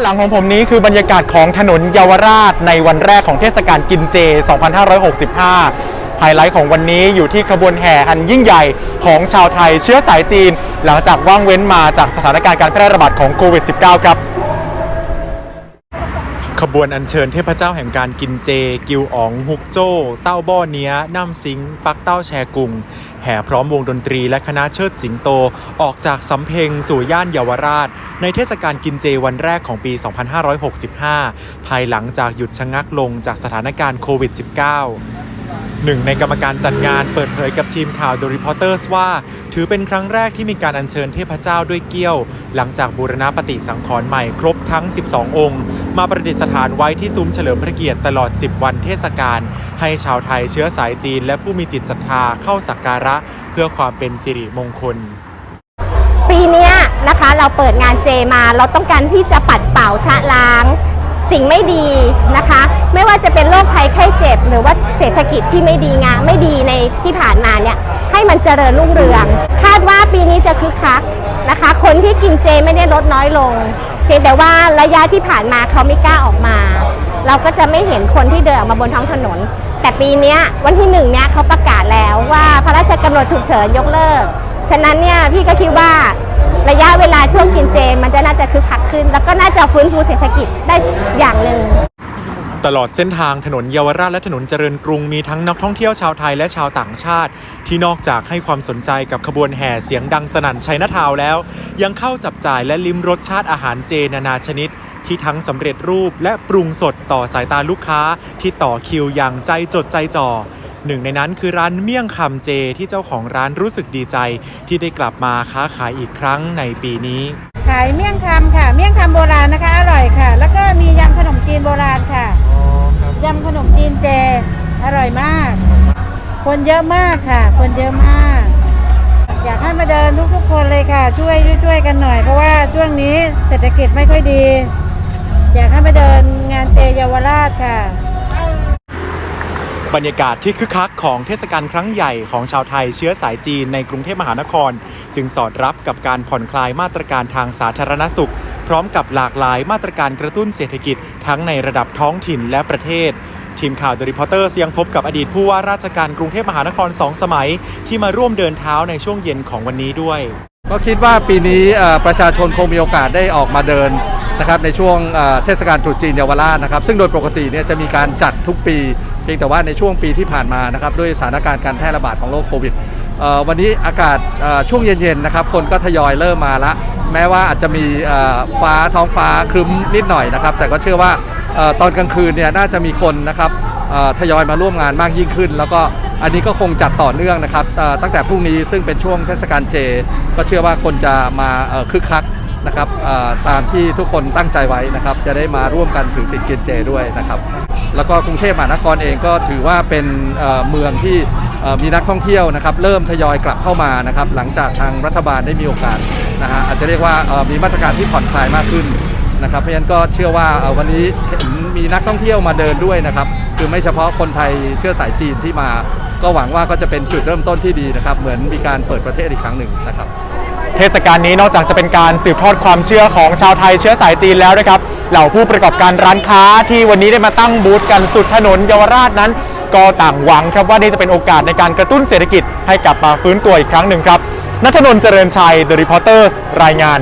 านหลังของผมนี้คือบรรยากาศของถนนเยาวราชในวันแรกของเทศกาลกินเจ 2565 ไฮไลท์ของวันนี้อยู่ที่ขบวนแห่อันยิ่งใหญ่ของชาวไทยเชื้อสายจีน หลังจากว่างเว้นมาจากสถานการณ์การแพร่ระบาดของโควิด -19 ครับขบวนอัญเชิญเทพเจ้าแห่งการกินเจ กิวอ๋อง ฮุกโจ้ เต้าบ้อเนี้ยน้ำซิง ปักเต้าแชกุง แห่พร้อมวงดนตรีและคณะเชิดสิงโตออกจากสำเพ็งสู่ย่านเยาวราช ในเทศกาลกินเจวันแรกของปี 2565 ภายหลังจากหยุดชะงักลงจากสถานการณ์โควิด -19 หนึ่งในกรรมการจัดงานเปิดเผยกับทีมข่าว The Reporters ว่า ถือเป็นครั้งแรกที่มีการอัญเชิญเทพเจ้าด้วยเกี้ยว หลังจากบูรณะปฏิสังขรณ์ใหม่ครบทั้ง 12 องค์ มาประดิษฐานไว้ที่ซุ้มเฉลิมพระเกียรติตลอด 10 วันเทศกาลให้ชาวไทยเชื้อสายจีน และผู้มีจิตศรัทธาเข้าสักการะ เพื่อความเป็นสิริมงคล ปีนี้นะคะเราเปิดงานเจมาเราต้องการที่จะปัดเป่าชะล้าง สิ่งไม่ดีนะคะ ไม่ว่าจะเป็นโรคภัยไข้เจ็บ หรือว่าเศรษฐกิจที่ไม่ดีงานไม่ดีในที่ผ่านมาเนี่ยให้มันเจริญรุ่งเรือง คาดว่าปีนี้จะคึกคักนะคะ คนที่กินเจไม่ได้ลดน้อยลง เพียงแต่ว่าระยะที่ผ่านมาเขาไม่กล้าออกมา เราก็จะไม่เห็นคนที่เดินออกมาบนท้องถนน แต่ปีนี้วันที่หนึ่งเนี่ยเขาประกาศแล้วว่าพระราชกำหนดฉุกเฉินยกเลิก ฉะนั้นเนี่ยพี่ก็คิดว่าระยะเวลาช่วงกินเจมันจะน่าจะ ขึ้น แล้วก็น่าจะฟื้นฟูเศรษฐกิจได้อย่างหนึ่งตลอดเส้นทางถนนเยาวราชและถนนเจริญกรุงมีทั้งนักท่องเที่ยวชาวไทยและชาวต่างชาติ ที่นอกจากให้ความสนใจกับขบวนแห่เสียงดังสนั่นชัยนาทาวแล้ว ยังเข้าจับจ่ายและลิ้มรสชาติอาหารเจนานาชนิด ที่ทั้งสำเร็จรูปและปรุงสดต่อสายตาลูกค้าที่ต่อคิวอย่างใจจดใจจ่อหนึ่งในนั้นคือร้านเมี่ยงคำเจที่เจ้าของร้านรู้สึกดีใจ ที่ได้กลับมาค้าขายอีกครั้งในปีนี้ ขายเมี่ยงคำค่ะ เมี่ยงคำโบราณนะคะ อร่อยค่ะ แล้วก็มียำขนมจีนโบราณค่ะยำขนมจีนเจ อร่อยมาก คนเยอะมากค่ะ คนเยอะมาก อยากให้มาเดินทุกๆคนเลยค่ะ ช่วยช่วยกันหน่อย เพราะว่าช่วงนี้เศรษฐกิจไม่ค่อยดี อยากให้มาเดินงานเจเยาวราชค่ะ บรรยากาศที่คึกคักของเทศกาลครั้งใหญ่ของชาวไทยเชื้อสายจีนในกรุงเทพมหานคร จึงสอดรับกับการผ่อนคลายมาตรการทางสาธารณสุข พร้อมกับหลากหลายมาตรการกระตุ้นเศรษฐกิจทั้งในระดับท้องถิ่นและประเทศทีมข่าว The Reporters ยังพบกับอดีตผู้ว่าราชการกรุงเทพมหานครสองสมัย ที่มาร่วมเดินเท้าในช่วงเย็นของวันนี้ด้วย ก็คิดว่าปีนี้ประชาชนคงมีโอกาสได้ออกมาเดินนะครับในช่วงเทศกาลตรุษจีนเยาวราชนะครับซึ่งโดยปกติเนี่ยจะมีการจัดทุกปี เพียงแต่ว่าในช่วงปีที่ผ่านมานะครับด้วยสถานการณ์การแพร่ระบาดของโรคโควิดวันนี้อากาศช่วงเย็นๆนะครับคนก็ทยอยเริ่มมาละ แม้ว่าอาจจะมีฟ้าท้องฟ้าครึ้มนิดหน่อยนะครับ แต่ก็เชื่อว่าออตอนกลางคืนเนี่ยน่าจะมีคนนะครับทยอยมาร่วมงานมากยิ่งขึ้น แล้วก็อันนี้ก็คงจัดต่อเนื่องนะครับตั้งแต่พรุ่งนี้ซึ่งเป็นช่วงเทศกาลเจ ก็เชื่อว่าคนจะมาคึกคักนะครับตามที่ทุกคนตั้งใจไว้นะครับ จะได้มาร่วมกันถือศีลกินเจด้วยนะครับ แล้วก็กรุงเทพมหานครเองก็ถือว่าเป็นเมืองที่มีนักท่องเที่ยวนะครับเริ่มทยอยกลับเข้ามานะครับหลังจากทางรัฐบาลได้มีโอกาสนะฮะอาจจะเรียกว่ามีมาตรการที่ผ่อนคลายมากขึ้นนะครับเพราะฉะนั้นก็เชื่อว่าวันนี้มีนักท่องเที่ยวมาเดินด้วยนะครับคือไม่เฉพาะคนไทยเชื้อสายจีนที่มา ก็หวังว่าก็จะเป็นจุดเริ่มต้นที่ดีนะครับเหมือนมีการเปิดประเทศอีกครั้งหนึ่งนะครับ เทศกาลนี้นอกจากจะเป็นการสืบทอดความเชื่อของชาวไทยเชื้อสายจีนแล้วนะครับ เหล่าผู้ประกอบการร้านค้าที่วันนี้ได้มาตั้งบูธกันสุดถนนเยาวราชนั้น ก็ต่างหวังครับว่านี่จะเป็นโอกาสในการกระตุ้นเศรษฐกิจให้กลับมาฟื้นตัวอีกครั้งหนึ่งครับนัทนนท์เจริญชัย The Reporters รายงาน